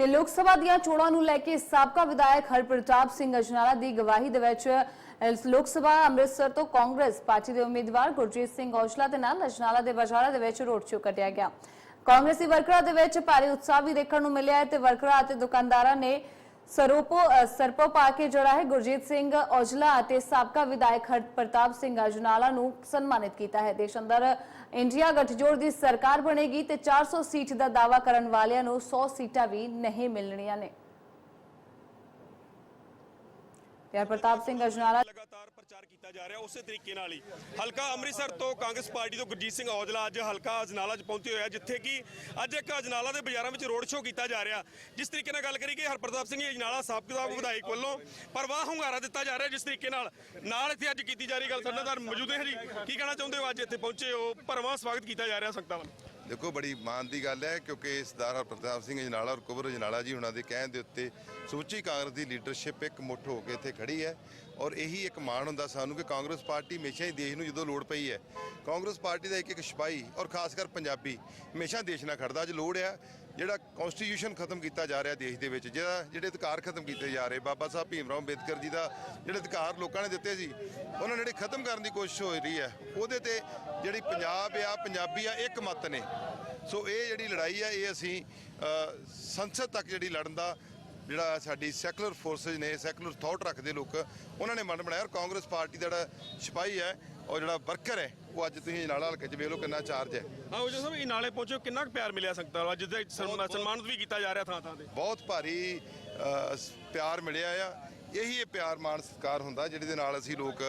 ਤੇ ਲੋਕ ਸਭਾ ਦੀਆਂ ਚੋਣਾਂ ਨੂੰ ਲੈ ਕੇ ਸਾਬਕਾ ਵਿਧਾਇਕ ਹਰਪ੍ਰਤਾਪ ਸਿੰਘ ਅਜਨਾਲਾ ਦੀ ਗਵਾਹੀ ਦੇ ਵਿੱਚ ਲੋਕ ਸਭਾ ਅੰਮ੍ਰਿਤਸਰ ਤੋਂ ਕਾਂਗਰਸ ਪਾਰਟੀ ਦੇ ਉਮੀਦਵਾਰ ਗੁਰਜੀਤ ਸਿੰਘ ਔਜਲਾ ਦੇ ਨਾਲ ਅਜਨਾਲਾ ਦੇ ਬਾਜ਼ਾਰਾਂ ਦੇ ਵਿੱਚ ਰੋਡ ਸ਼ੋਅ ਕੱਢਿਆ ਗਿਆ। ਕਾਂਗਰਸੀ ਵਰਕਰਾਂ ਦੇ ਵਿੱਚ ਭਾਰੀ ਉਤਸ਼ਾਹ ਵੀ ਦੇਖਣ ਨੂੰ ਮਿਲਿਆ ਤੇ ਵਰਕਰਾਂ ਅਤੇ ਦੁਕਾਨਦਾਰਾਂ ਨੇ ਸਰੋਪੋ ਸਰਪੋ ਪਾ ਕੇ ਜਿਹੜਾ ਹੈ ਗੁਰਜੀਤ ਸਿੰਘ ਔਜਲਾ ਅਤੇ ਸਾਬਕਾ ਵਿਧਾਇਕ ਹਰਪ੍ਰਤਾਪ ਸਿੰਘ ਅਜਨਾਲਾ ਨੂੰ ਸਨਮਾਨਿਤ ਕੀਤਾ ਹੈ। ਦੇਸ਼ ਅੰਦਰ ਇੰਡੀਆ ਗਠਜੋੜ ਦੀ ਸਰਕਾਰ ਬਣੇਗੀ ਤੇ 400 ਸੀਟ ਦਾ ਦਾਅਵਾ ਕਰਨ ਵਾਲਿਆਂ ਨੂੰ 100 ਸੀਟਾਂ ਵੀ ਨਹੀਂ ਮਿਲਣੀਆਂ ਨੇ। ਪਿਆਰ ਪ੍ਰਤਾਪ ਸਿੰਘ ਅਜਨਾਲਾ ਪ੍ਰਚਾਰ ਕੀਤਾ ਜਾ ਰਿਹਾ ਉਸੇ ਤਰੀਕੇ ਨਾਲ ਹੀ। ਹਲਕਾ ਅੰਮ੍ਰਿਤਸਰ ਤੋਂ ਕਾਂਗਰਸ ਪਾਰਟੀ ਤੋਂ ਗੁਰਜੀਤ ਸਿੰਘ ਔਜਲਾ ਅੱਜ ਹਲਕਾ ਅਜਨਾਲਾ 'ਚ ਪਹੁੰਚੇ ਹੋਇਆ ਜਿੱਥੇ ਕਿ ਅੱਜ ਇੱਕ ਅਜਨਾਲਾ ਦੇ ਬਾਜ਼ਾਰਾਂ ਵਿੱਚ ਰੋਡ ਸ਼ੋਅ ਕੀਤਾ ਜਾ ਰਿਹਾ। ਜਿਸ ਤਰੀਕੇ ਨਾਲ ਗੱਲ ਕਰੀ ਕਿ ਹਰਪ੍ਰਤਾਪ ਸਿੰਘ ਅਜਨਾਲਾ ਸਾਬਕਾ ਵਿਧਾਇਕ ਵੱਲੋਂ ਪਰਵਾਹ ਹੁੰਗਾਰਾ ਦਿੱਤਾ ਜਾ ਰਿਹਾ ਜਿਸ ਤਰੀਕੇ ਨਾਲ। ਨਾਲ ਇੱਥੇ ਅੱਜ ਕੀਤੀ ਜਾ ਰਹੀ ਗੱਲ ਸਾਡੇ ਨਾਲ ਮੌਜੂਦ ਹੈ ਜੀ। ਕੀ ਕਹਿਣਾ ਚਾਹੁੰਦੇ ਹੋ? ਅੱਜ ਇੱਥੇ ਪਹੁੰਚੇ ਹੋ ਭਰਵਾਂ ਸਵਾਗਤ ਕੀਤਾ ਜਾ ਰਿਹਾ ਸੰਗਤਾਂ ਵੱਲੋਂ। ਦੇਖੋ ਬੜੀ ਮਾਣ ਦੀ ਗੱਲ ਹੈ ਕਿਉਂਕਿ ਸਰਦਾਰ ਪ੍ਰਤਾਪ ਸਿੰਘ ਜਨਾਲਾ ਔਰ ਕੁਬਰ ਜਨਾਲਾ ਜੀ ਉਹਨਾਂ ਦੇ ਕਹਿਣ ਦੇ ਉੱਤੇ ਸਮੁੱਚੀ ਕਾਂਗਰਸ ਦੀ ਲੀਡਰਸ਼ਿਪ ਇੱਕ ਮੁੱਠ ਹੋ ਕੇ ਇੱਥੇ ਖੜੀ ਹੈ। ਔਰ ਇਹੀ ਇੱਕ ਮਾਣ ਹੁੰਦਾ ਸਾਨੂੰ ਕਿ ਕਾਂਗਰਸ ਪਾਰਟੀ ਹਮੇਸ਼ਾ ਹੀ ਦੇਸ਼ ਨੂੰ ਜਦੋਂ ਲੋੜ ਪਈ ਹੈ, ਕਾਂਗਰਸ ਪਾਰਟੀ ਦਾ ਇੱਕ ਇੱਕ ਸਿਪਾਹੀ ਔਰ ਖਾਸ ਕਰ ਪੰਜਾਬੀ ਹਮੇਸ਼ਾ ਦੇਸ਼ ਨਾਲ ਖੜਦਾ। ਅੱਜ ਲੋੜ ਹੈ ਜਿਹੜਾ ਕਨਸਟੀਟਿਊਸ਼ਨ ਖਤਮ ਕੀਤਾ ਜਾ ਰਿਹਾ ਦੇਸ਼ ਦੇ ਵਿੱਚ, ਜਿਹੜਾ, ਜਿਹੜੇ ਅਧਿਕਾਰ ਖਤਮ ਕੀਤੇ ਜਾ ਰਹੇ। ਬਾਬਾ ਸਾਹਿਬ ਭੀਮ ਰਾਓ ਅੰਬੇਦਕਰ ਜੀ ਦਾ ਜਿਹੜੇ ਅਧਿਕਾਰ ਲੋਕਾਂ ਨੇ ਦਿੱਤੇ ਸੀ, ਉਹਨਾਂ ਨੇ ਜਿਹੜੇ ਖਤਮ ਕਰਨ ਦੀ ਕੋਸ਼ਿਸ਼ ਹੋ ਰਹੀ ਹੈ, ਉਹਦੇ ਤੇ ਜਿਹੜੀ ਪੰਜਾਬ ਆ, ਪੰਜਾਬੀ ਆ, ਇੱਕ ਮਤ ਨੇ। ਸੋ ਇਹ ਜਿਹੜੀ ਲੜਾਈ ਆ, ਇਹ ਅਸੀਂ ਸੰਸਦ ਤੱਕ ਜਿਹੜੀ ਲੜਨ ਦਾ ਜਿਹੜਾ ਸਾਡੀ ਸੈਕੂਲਰ ਫੋਰਸਸ ਨੇ ਸੈਕੂਲਰ ਥਾਟ ਰੱਖਦੇ ਲੋਕ ਉਹਨਾਂ ਨੇ ਮਨ ਬਣਾਇਆ ਔਰ ਕਾਂਗਰਸ ਪਾਰਟੀ ਦਾ ਜਿਹੜਾ ਸਿਪਾਹੀ ਹੈ ਔਰ ਜਿਹੜਾ ਵਰਕਰ ਹੈ ਉਹ ਅੱਜ ਤੁਸੀਂ ਨਾਲਾ ਹਲਕੇ 'ਚ ਵੇਖ ਲਓ ਕਿੰਨਾ ਚਾਰਜ ਹੈ। ਹਾਂ ਉਹ ਜੋ ਸਭ ਇਹ ਨਾਲੇ ਪਹੁੰਚੋ ਕਿੰਨਾ ਕੁ ਪਿਆਰ ਮਿਲਿਆ ਸੰਗਤਾਂ ਵੱਲੋਂ ਜਿੱਦਾਂ ਸਨਮਾ- ਸਨਮਾਨਿਤ ਵੀ ਕੀਤਾ ਜਾ ਰਿਹਾ ਥਾਂ ਥਾਂ ਤੇ। ਬਹੁਤ ਭਾਰੀ ਪਿਆਰ ਮਿਲਿਆ ਆ। ਇਹੀ ਇਹ ਪਿਆਰ ਮਾਣ ਸਤਿਕਾਰ ਹੁੰਦਾ ਜਿਹਦੇ ਦੇ ਨਾਲ ਅਸੀਂ ਲੋਕ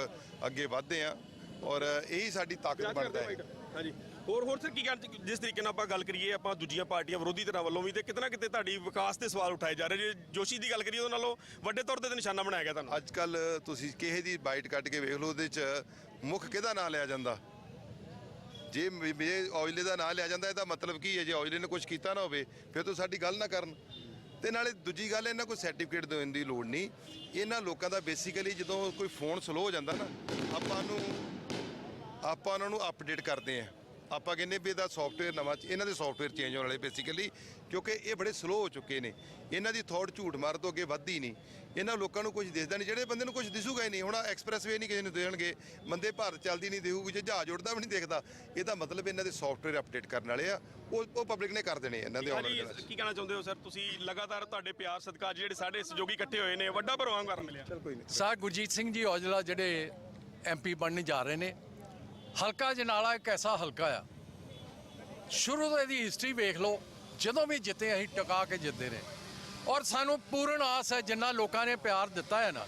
ਅੱਗੇ ਵਧਦੇ ਆ ਔਰ ਇਹੀ ਸਾਡੀ ਤਾਕਤ ਬਣਦਾ ਹੈ। ਹਾਂਜੀ। ਹੋਰ ਹੋਰ ਸਰ, ਕੀ ਗੱਲ ਜਿਸ ਤਰੀਕੇ ਨਾਲ ਆਪਾਂ ਗੱਲ ਕਰੀਏ, ਆਪਾਂ ਦੂਜੀਆਂ ਪਾਰਟੀਆਂ ਵਿਰੋਧੀ ਧਿਰਾਂ ਵੱਲੋਂ ਵੀ ਤੇ ਕਿਤੇ ਨਾ ਕਿਤੇ ਤੁਹਾਡੀ ਵਿਕਾਸ ਤੇ ਸਵਾਲ ਉਠਾਏ ਜਾ ਰਹੇ ਜੇ ਜੋਸ਼ੀ ਦੀ ਗੱਲ ਕਰੀਏ, ਉਹਦੇ ਨਾਲੋਂ ਵੱਡੇ ਤੌਰ ਤੇ ਨਿਸ਼ਾਨਾ ਬਣਾਇਆ ਗਿਆ ਤੁਹਾਨੂੰ। ਅੱਜ ਕੱਲ ਤੁਸੀਂ ਕਿਸੇ ਦੀ ਬਾਈਟ ਕੱਢ ਕੇ ਵੇਖ ਲਓ, ਉਹਦੇ ਚ ਮੁੱਖ ਕਿਹਦਾ ਨਾਂ ਲਿਆ ਜਾਂਦਾ? ਜੇ ਮੇਰੇ ਔਜਲੇ ਦਾ ਨਾਂ ਲਿਆ ਜਾਂਦਾ, ਇਹਦਾ ਮਤਲਬ ਕੀ ਹੈ? ਜੇ ਔਜਲੇ ਨੇ ਕੁਝ ਕੀਤਾ ਨਾ ਹੋਵੇ, ਫਿਰ ਤਾਂ ਸਾਡੀ ਗੱਲ ਨਾ ਕਰਨ। ਤੇ ਨਾਲੇ ਦੂਜੀ ਗੱਲ, ਇਹਨਾਂ ਕੋਈ ਸਰਟੀਫਿਕੇਟ ਦੇਣ ਦੀ ਲੋੜ ਨਹੀਂ। ਇਹਨਾਂ ਲੋਕਾਂ ਦਾ ਬੇਸਿਕਲੀ ਜਦੋਂ ਕੋਈ ਫੋਨ ਸਲੋ ਹੋ ਜਾਂਦਾ ਨਾ, ਆਪਾਂ ਨੂੰ, ਆਪਾਂ ਉਹਨਾਂ ਨੂੰ ਅਪਡੇਟ ਕਰਦੇ ਆ। ਆਪਾਂ ਕਹਿੰਦੇ ਵੀ ਇਹਦਾ ਸੌਫਟਵੇਅਰ ਨਵਾਂ ਇਹਨਾਂ ਦੇ ਸੌਫਟਵੇਅਰ ਚੇਂਜ ਹੋਣ ਵਾਲੇ ਬੇਸਿਕਲੀ ਕਿਉਂਕਿ ਇਹ ਬੜੇ ਸਲੋ ਹੋ ਚੁੱਕੇ ਨੇ। ਇਹਨਾਂ ਦੀ ਥੌਟ ਝੂਠ ਮਾਰ ਤੋਂ ਅੱਗੇ ਵੱਧਦੀ ਨਹੀਂ। ਇਹਨਾਂ ਲੋਕਾਂ ਨੂੰ ਕੁਝ ਦਿਸਦਾ ਨਹੀਂ। ਜਿਹੜੇ ਬੰਦੇ ਨੂੰ ਕੁਝ ਦਿਸੂਗਾ ਹੀ ਨਹੀਂ। ਹੁਣ ਐਕਸਪ੍ਰੈਸਵੇ ਨਹੀਂ ਕਿਸੇ ਨੂੰ ਦੇਣਗੇ। ਬੰਦੇ ਭਾਰਤ ਚੱਲਦੀ ਨਹੀਂ ਦੇਊਗੀ ਜੇ ਜਹਾਜ਼ ਉੱਡਦਾ ਵੀ ਨਹੀਂ ਦੇਖਦਾ। ਇਹਦਾ ਮਤਲਬ ਇਹਨਾਂ ਦੇ ਸੌਫਟਵੇਅਰ ਅਪਡੇਟ ਕਰਨ ਵਾਲੇ ਆ। ਉਹ ਉਹ ਪਬਲਿਕ ਨੇ ਕਰ ਦੇਣੇ ਇਹਨਾਂ ਦੇ ਹਾਂਜੀ ਕੀ ਕਹਿਣਾ ਚਾਹੁੰਦੇ ਹੋ ਸਰ ਤੁਸੀਂ ਲਗਾਤਾਰ ਤੁਹਾਡੇ ਪਿਆਰ ਸਦਕਾ ਜਿਹੜੇ ਸਾਡੇ ਸਹਿਯੋਗੀ ਇਕੱਠੇ ਹੋਏ ਨੇ ਵੱਡਾ ਭਰਵਾਂ ਕਰਨ ਮਿਲਿਆ। ਸਰ ਗੁਰਜੀਤ ਸਿੰਘ ਜੀ ਔਜਲਾ ਜਿਹੜੇ ਐਮਪੀ ਬਣਨ ਜਾ ਰਹੇ ਨੇ ਹਲਕਾ ਜਨਾਲਾ ਇੱਕ ਐਸਾ ਹਲਕਾ ਆ। ਸ਼ੁਰੂ ਤੋਂ ਇਹਦੀ ਹਿਸਟਰੀ ਵੇਖ ਲਓ, ਜਦੋਂ ਵੀ ਜਿੱਤੇ ਅਸੀਂ ਟਿਕਾ ਕੇ ਜਿੱਤਦੇ ਰਹੇ। ਔਰ ਸਾਨੂੰ ਪੂਰਨ ਆਸ ਹੈ, ਜਿੰਨਾ ਲੋਕਾਂ ਨੇ ਪਿਆਰ ਦਿੱਤਾ ਹੈ ਨਾ,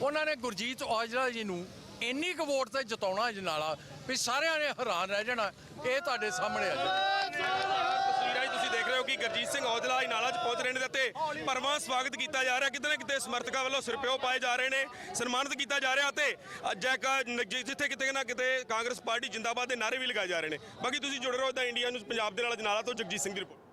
ਉਹਨਾਂ ਨੇ ਗੁਰਜੀਤ ਔਜਲਾ ਜੀ ਨੂੰ ਇੰਨੀ ਕੁ ਵੋਟ ਤੇ ਜਿਤਾਉਣਾ ਜਨਾਲਾ ਵੀ ਸਾਰਿਆਂ ਨੇ ਹੈਰਾਨ ਰਹਿ ਜਾਣਾ, ਇਹ ਤੁਹਾਡੇ ਸਾਹਮਣੇ ਆ ਜੀ ਤਸਵੀਰਾਂ 'ਚ ਤੁਸੀਂ ਦੇਖ ਰਹੇ ਹੋ ਕਿ ਗਰਜੀਤ ਸਿੰਘ ਔਜਲਾ ਨਾਲਾ 'ਚ ਪਹੁੰਚ ਰਹੇ ਨੇ ਤੇ ਪਰਵਾਂ ਸਵਾਗਤ ਕੀਤਾ ਜਾ ਰਿਹਾ। ਕਿਤੇ ਨਾ ਕਿਤੇ ਸਮਰਥਕਾਂ ਵੱਲੋਂ ਸਿਰਪਿਓ ਪਾਏ ਜਾ ਰਹੇ ਨੇ, ਸਨਮਾਨਿਤ ਕੀਤਾ ਜਾ ਰਿਹਾ ਤੇ ਜੈਕਾ ਜਿੱਥੇ ਕਿਤੇ ਨਾ ਕਿਤੇ ਕਾਂਗਰਸ ਪਾਰਟੀ ਜਿੰਦਾਬਾਦ ਦੇ ਨਾਰੇ ਵੀ ਲਗਾਏ ਜਾ ਰਹੇ ਨੇ। ਬਾਕੀ ਤੁਸੀਂ ਜੁੜੇ ਰਹੋ ਦਾ ਇੰਡੀਆ ਨਿਊਜ਼ ਪੰਜਾਬ ਦੇ ਨਾਲ ਅਜਨਾਲਾ ਤੋਂ ਜਗਜੀਤ ਸਿੰਘ ਦੀ ਰਿਪੋਰਟ।